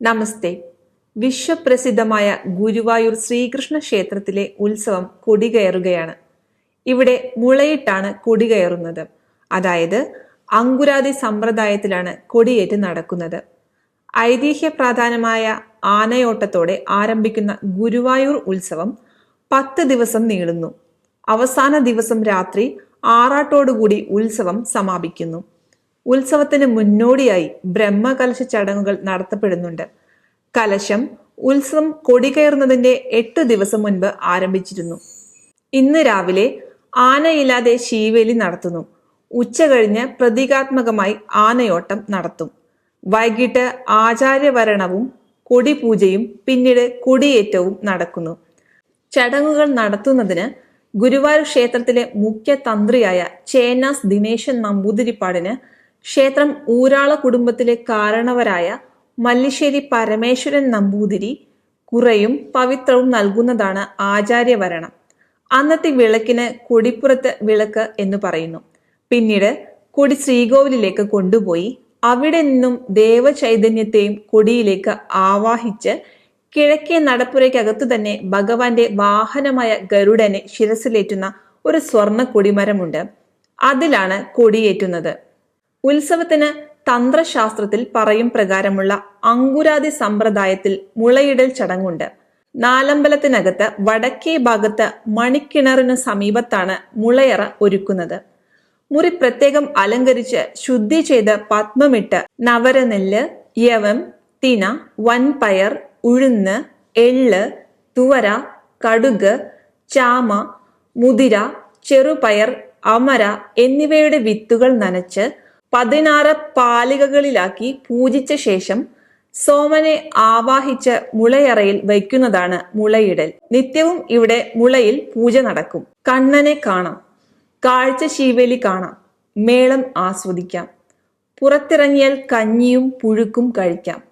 നമസ്തേ. വിശ്വപ്രസിദ്ധമായ ഗുരുവായൂർ ശ്രീകൃഷ്ണ ക്ഷേത്രത്തിലെ ഉത്സവം കൊടികയറുകയാണ്. ഇവിടെ മുളയിട്ടാണ് കൊടികയറുന്നത്. അതായത് അങ്കുരാതി സമ്പ്രദായത്തിലാണ് കൊടിയേറ്റ് നടക്കുന്നത്. ഐതിഹ്യ പ്രാധാനമായ ആനയോട്ടത്തോടെ ആരംഭിക്കുന്ന ഗുരുവായൂർ ഉത്സവം പത്ത് ദിവസം നീളുന്നു. അവസാന ദിവസം രാത്രി ആറാട്ടോടുകൂടി ഉത്സവം സമാപിക്കുന്നു. ഉത്സവത്തിന് മുന്നോടിയായി ബ്രഹ്മകലശ ചടങ്ങുകൾ നടത്തപ്പെടുന്നുണ്ട്. കലശം ഉത്സവം കൊടികയറുന്നതിന്റെ എട്ട് ദിവസം മുൻപ് ആരംഭിച്ചിരുന്നു. ഇന്ന് രാവിലെ ആനയില്ലാതെ ശീവേലി നടത്തുന്നു. ഉച്ച കഴിഞ്ഞ് പ്രതീകാത്മകമായി ആനയോട്ടം നടത്തും. വൈകിട്ട് ആചാര്യവരണവും കൊടി പൂജയും പിന്നീട് കൊടിയേറ്റവും നടക്കുന്നു. ചടങ്ങുകൾ നടത്തുന്നതിന് ഗുരുവായൂർ ക്ഷേത്രത്തിലെ മുഖ്യ തന്ത്രിയായ ചേനാസ് ദിനേശൻ നമ്പൂതിരിപ്പാടിന് ക്ഷേത്രം ഊരാള കുടുംബത്തിലെ കാരണവരായ മല്ലിശ്ശേരി പരമേശ്വരൻ നമ്പൂതിരി കുറയും പവിത്രവും നൽകുന്നതാണ് ആചാര്യവരണം. അന്നത്തെ വിളക്കിന് കൊടിപ്പുറത്ത് വിളക്ക് എന്ന് പറയുന്നു. പിന്നീട് കൊടി ശ്രീകോവിലേക്ക് കൊണ്ടുപോയി അവിടെ നിന്നും ദേവചൈതന്യത്തെയും കൊടിയിലേക്ക് ആവാഹിച്ച് കിഴക്കേ നടപ്പുരയ്ക്കകത്തു തന്നെ ഭഗവാന്റെ വാഹനമായ ഗരുഡനെ ശിരസിലേറ്റുന്ന ഒരു സ്വർണ കൊടിമരമുണ്ട്. അതിലാണ് കൊടിയേറ്റുന്നത്. ഉത്സവത്തിന് തന്ത്രശാസ്ത്രത്തിൽ പറയും പ്രകാരമുള്ള അങ്കുരാതി സമ്പ്രദായത്തിൽ മുളയിടൽ ചടങ്ങുണ്ട്. നാലമ്പലത്തിനകത്ത് വടക്കേ ഭാഗത്ത് മണിക്കിണറിനു സമീപത്താണ് മുളയറ ഒരുക്കുന്നത്. മുറി പ്രത്യേകം അലങ്കരിച്ച് ശുദ്ധി ചെയ്ത് പത്മമിട്ട് നവരനെല്ല് യവം തിന വൻപയർ ഉഴുന്ന് എള്ള് തുവര കടുക് ചാമ മുതിര ചെറുപയർ അമര എന്നിവയുടെ വിത്തുകൾ നനച്ച് പതിനാറ് പാലികകളിലാക്കി പൂജിച്ച ശേഷം സോമനെ ആവാഹിച്ച് മുളയറയിൽ വയ്ക്കുന്നതാണ് മുളയിടൽ. നിത്യവും ഇവിടെ മുളയിൽ പൂജ നടക്കും. കണ്ണനെ കാണാം. കാഴ്ച ശീവേലി കാണാം. മേളം ആസ്വദിക്കാം. പുറത്തിറങ്ങിയാൽ കഞ്ഞിയും പുഴുക്കും കഴിക്കാം.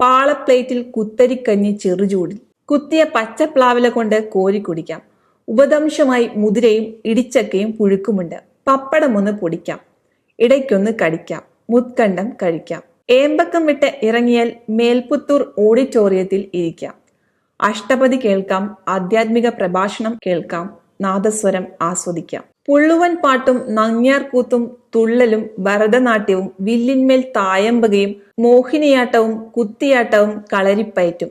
പാളപ്ലേറ്റിൽ കുത്തരിക്കഞ്ഞി ചെറുചൂടിൽ. കുത്തിയ പച്ചപ്ലാവില കൊണ്ട് കോരി കുടിക്കാം. ഉപദംശമായി മുതിരയും ഇടിച്ചക്കയും പുഴുക്കുമുണ്ട്. പപ്പടമൊന്ന് പൊടിക്കാം. ഇടയ്ക്കൊന്ന് കടിക്കാം. മുത്കണ്ഠം കഴിക്കാം. ഏമ്പക്കം വിട്ട് ഇറങ്ങിയാൽ മേൽപുത്തൂർ ഓഡിറ്റോറിയത്തിൽ ഇരിക്കാം. അഷ്ടപതി കേൾക്കാം ആധ്യാത്മിക പ്രഭാഷണം കേൾക്കാം നാദസ്വരം ആസ്വദിക്കാം. പുള്ളുവൻ പാട്ടും നങ്ങ്യാർകൂത്തും തുള്ളലും ഭരതനാട്യവും വില്ലിന്മേൽ തായമ്പകയും മോഹിനിയാട്ടവും കുത്തിയാട്ടവും കളരിപ്പയറ്റും.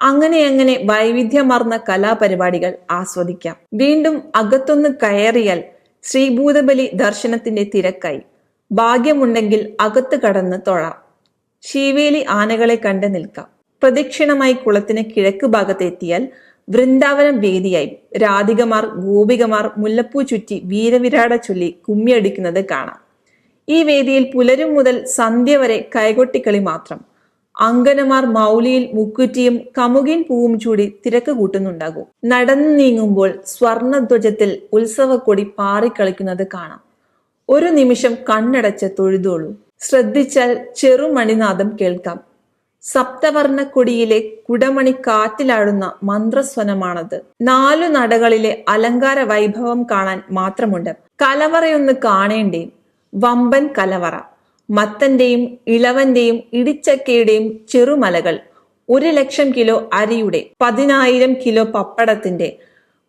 അങ്ങനെ അങ്ങനെ വൈവിധ്യമാർന്ന കലാപരിപാടികൾ ആസ്വദിക്കാം. വീണ്ടും അകത്തൊന്ന് കയറിയാൽ ശ്രീഭൂതബലി ദർശനത്തിന്റെ തിരക്കായി. ഭാഗ്യമുണ്ടെങ്കിൽ അകത്ത് കടന്ന് തൊഴാം. ശീവേലി ആനകളെ കണ്ട് നിൽക്കാം. പ്രദക്ഷിണമായി കുളത്തിന് കിഴക്ക് ഭാഗത്തെത്തിയാൽ വൃന്ദാവനം വേദിയായി. രാധികമാർ ഗോപികമാർ മുല്ലപ്പൂ ചുറ്റി വീരവിരാട ചൊല്ലി കുമ്മിയടിക്കുന്നത് കാണാം. ഈ വേദിയിൽ പുലരും മുതൽ സന്ധ്യ വരെ കൈകൊട്ടിക്കളി മാത്രം. അങ്കനമാർ മൗലിയിൽ മുക്കുറ്റിയും കമുകിൻ പൂവും ചൂടി തിരക്ക് കൂട്ടുന്നുണ്ടാകും. നടന്നു നീങ്ങുമ്പോൾ സ്വർണധ്വജത്തിൽ ഉത്സവക്കൊടി പാറിക്കളിക്കുന്നത് കാണാം. ഒരു നിമിഷം കണ്ണടച്ച് തൊഴുതോളൂ. ശ്രദ്ധിച്ചാൽ ചെറുമണിനാദം കേൾക്കാം. സപ്തവർണക്കൊടിയിലെ കുടമണി കാറ്റിലാടുന്ന മന്ത്രസ്വനമാണത്. നാലു നടകളിലെ അലങ്കാര വൈഭവം കാണാൻ മാത്രമുണ്ട്. കലവറയൊന്ന് കാണേണ്ടേ വമ്പൻ കലവറ. മത്തന്റെയും ഇളവന്റെയും ഇടിച്ചക്കയുടെയും ചെറുമലകൾ. ഒരു ലക്ഷം കിലോ അരിയുടെ പതിനായിരം കിലോ പപ്പടത്തിന്റെ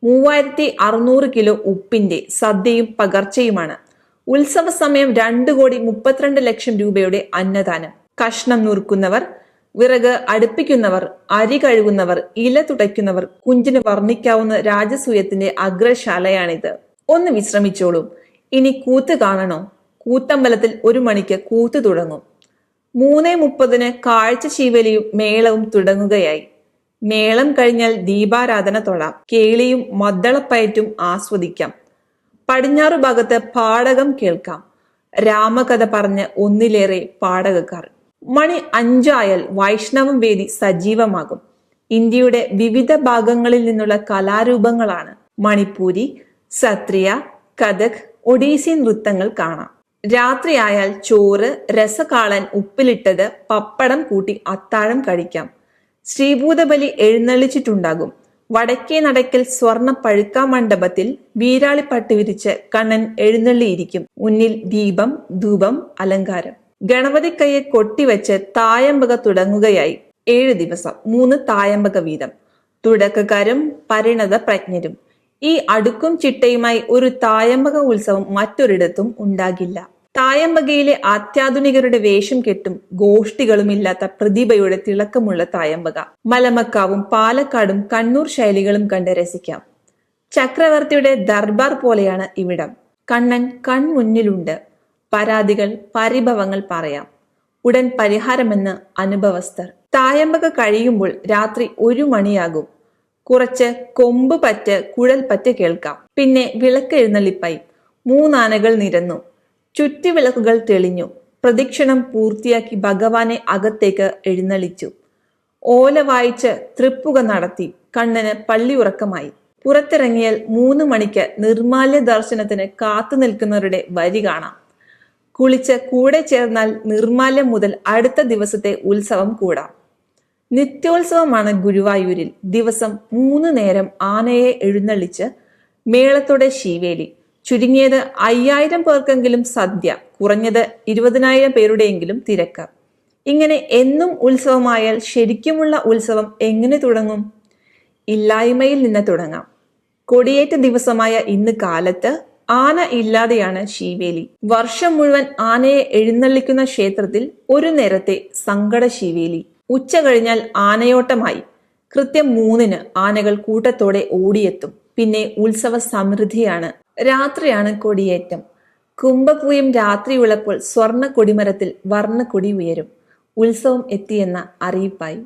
മൂവായിരത്തി അറുന്നൂറ് കിലോ ഉപ്പിന്റെ സദ്യയും പകർച്ചയുമാണ്. ഉത്സവ സമയം രണ്ട് കോടി മുപ്പത്തിരണ്ട് ലക്ഷം രൂപയുടെ അന്നദാനം. കഷ്ണം നുറുക്കുന്നവർ വിറക് അടുപ്പിക്കുന്നവർ അരി കഴുകുന്നവർ ഇല തുടയ്ക്കുന്നവർ കുഞ്ചിന് വർണിക്കാവുന്ന രാജസൂയത്തിന്റെ അഗ്രശാലയാണിത്. ഒന്ന് വിശ്രമിച്ചോളൂ. ഇനി കൂത്ത് കാണണോ? കൂത്തമ്പലത്തിൽ ഒരു മണിക്ക് കൂത്ത് തുടങ്ങും. മൂന്നേ മുപ്പതിന് കാഴ്ച ശീവലിയും മേളവും തുടങ്ങുകയായി. മേളം കഴിഞ്ഞാൽ ദീപാരാധന തൊഴാം. കേളിയും മദ്ദളപ്പയറ്റും ആസ്വദിക്കാം. പടിഞ്ഞാറു ഭാഗത്ത് പാടകം കേൾക്കാം. രാമകഥ പറഞ്ഞ് ഒന്നിലേറെ പാടകക്കാർ. മണി അഞ്ചായാൽ വൈഷ്ണവം വേദി സജീവമാകും. ഇന്ത്യയുടെ വിവിധ ഭാഗങ്ങളിൽ നിന്നുള്ള കലാരൂപങ്ങളാണ് മണിപ്പൂരി സത്രിയ കഥക് ഒഡീസി നൃത്തങ്ങൾ കാണാം. രാത്രിയായാൽ ചോറ് രസകാളൻ ഉപ്പിലിട്ടത് പപ്പടം കൂട്ടി അത്താഴം കഴിക്കാം. ശ്രീഭൂതബലി എഴുന്നള്ളിച്ചിട്ടുണ്ടാകും. വടക്കേ നടക്കൽ സ്വർണ പഴുക്കാ മണ്ഡപത്തിൽ വീരാളിപ്പട്ട് വിരിച്ച് കണ്ണൻ എഴുന്നള്ളിയിരിക്കും. മുന്നിൽ ദീപം ധൂപം അലങ്കാരം. ഗണപതി കൈയെ കൊട്ടിവെച്ച് തായമ്പക തുടങ്ങുകയായി. ഏഴ് ദിവസം മൂന്ന് തായമ്പക വീതം. തുടക്കക്കാരും പരിണത പ്രജ്ഞരും. ഈ അടുക്കും ചിട്ടയുമായി ഒരു തായമ്പക ഉത്സവം മറ്റൊരിടത്തും ഉണ്ടാകില്ല. തായമ്പകയിലെ അത്യാധുനികരുടെ വേഷം കെട്ടും ഗോഷ്ഠികളും ഇല്ലാത്ത പ്രതിഭയുടെ തിളക്കമുള്ള തായമ്പക. മലമക്കാവും പാലക്കാടും കണ്ണൂർ ശൈലികളും കണ്ട് രസിക്കാം. ചക്രവർത്തിയുടെ ദർബാർ പോലെയാണ് ഇവിടം. കണ്ണൻ കൺമുന്നിലുണ്ട്. പരാതികൾ പരിഭവങ്ങൾ പറയാം. ഉടൻ പരിഹാരമെന്ന് അനുഭവസ്ഥർ. തായമ്പക കഴിയുമ്പോൾ രാത്രി ഒരു മണിയാകും. കുറച്ച് കൊമ്പ് പറ്റ് കുഴൽ പറ്റ് കേൾക്കാം. പിന്നെ വിളക്ക് എഴുന്നള്ളിപ്പായി മൂന്നാനകൾ നിരന്നു. ചുറ്റുവിളക്കുകൾ തെളിഞ്ഞു. പ്രദക്ഷിണം പൂർത്തിയാക്കി ഭഗവാനെ അകത്തേക്ക് എഴുന്നള്ളിച്ചു. ഓല വായിച്ച് തൃപ്പുക നടത്തി. കണ്ണന് പള്ളി ഉറക്കമായി. പുറത്തിറങ്ങിയാൽ മൂന്ന് മണിക്ക് നിർമാല്യ ദർശനത്തിന് കാത്തു നിൽക്കുന്നവരുടെ വരി കാണാം. കുളിച്ച് കൂടെ ചേർന്നാൽ നിർമാല്യം മുതൽ അടുത്ത ദിവസത്തെ ഉത്സവം കൂടാം. നിത്യോത്സവമാണ് ഗുരുവായൂരിൽ. ദിവസം മൂന്ന് നേരം ആനയെ എഴുന്നള്ളിച്ച് മേളത്തോടെ ശീവേലി. ചുരുങ്ങിയത് അയ്യായിരം പേർക്കെങ്കിലും സദ്യ കുറഞ്ഞത് ഇരുപതിനായിരം പേരുടെയെങ്കിലും തിരക്ക്. ഇങ്ങനെ എന്നും ഉത്സവമായാൽ ശരിക്കുമുള്ള ഉത്സവം എങ്ങനെ തുടങ്ങും? ഇല്ലായ്മയിൽ നിന്ന് തുടങ്ങാം. കൊടിയേറ്റ ദിവസമായ ഇന്ന് കാലത്ത് ആന ഇല്ലാതെയാണ് ശീവേലി. വർഷം മുഴുവൻ ആനയെ എഴുന്നള്ളിക്കുന്ന ക്ഷേത്രത്തിൽ ഒരു നേരത്തെ സങ്കട ശീവേലി. ഉച്ച കഴിഞ്ഞാൽ ആനയോട്ടമായി. കൃത്യം മൂന്നിന് ആനകൾ കൂട്ടത്തോടെ ഓടിയെത്തും. പിന്നെ ഉത്സവ സമൃദ്ധിയാണ് രാത്രിയാണ് കൊടിയേറ്റം. കുംഭപൂയം രാത്രിയുള്ളപ്പോൾ സ്വർണ കൊടിമരത്തിൽ വർണ കൊടി ഉയരും. ഉത്സവം എത്തിയെന്ന അറിയിപ്പായി.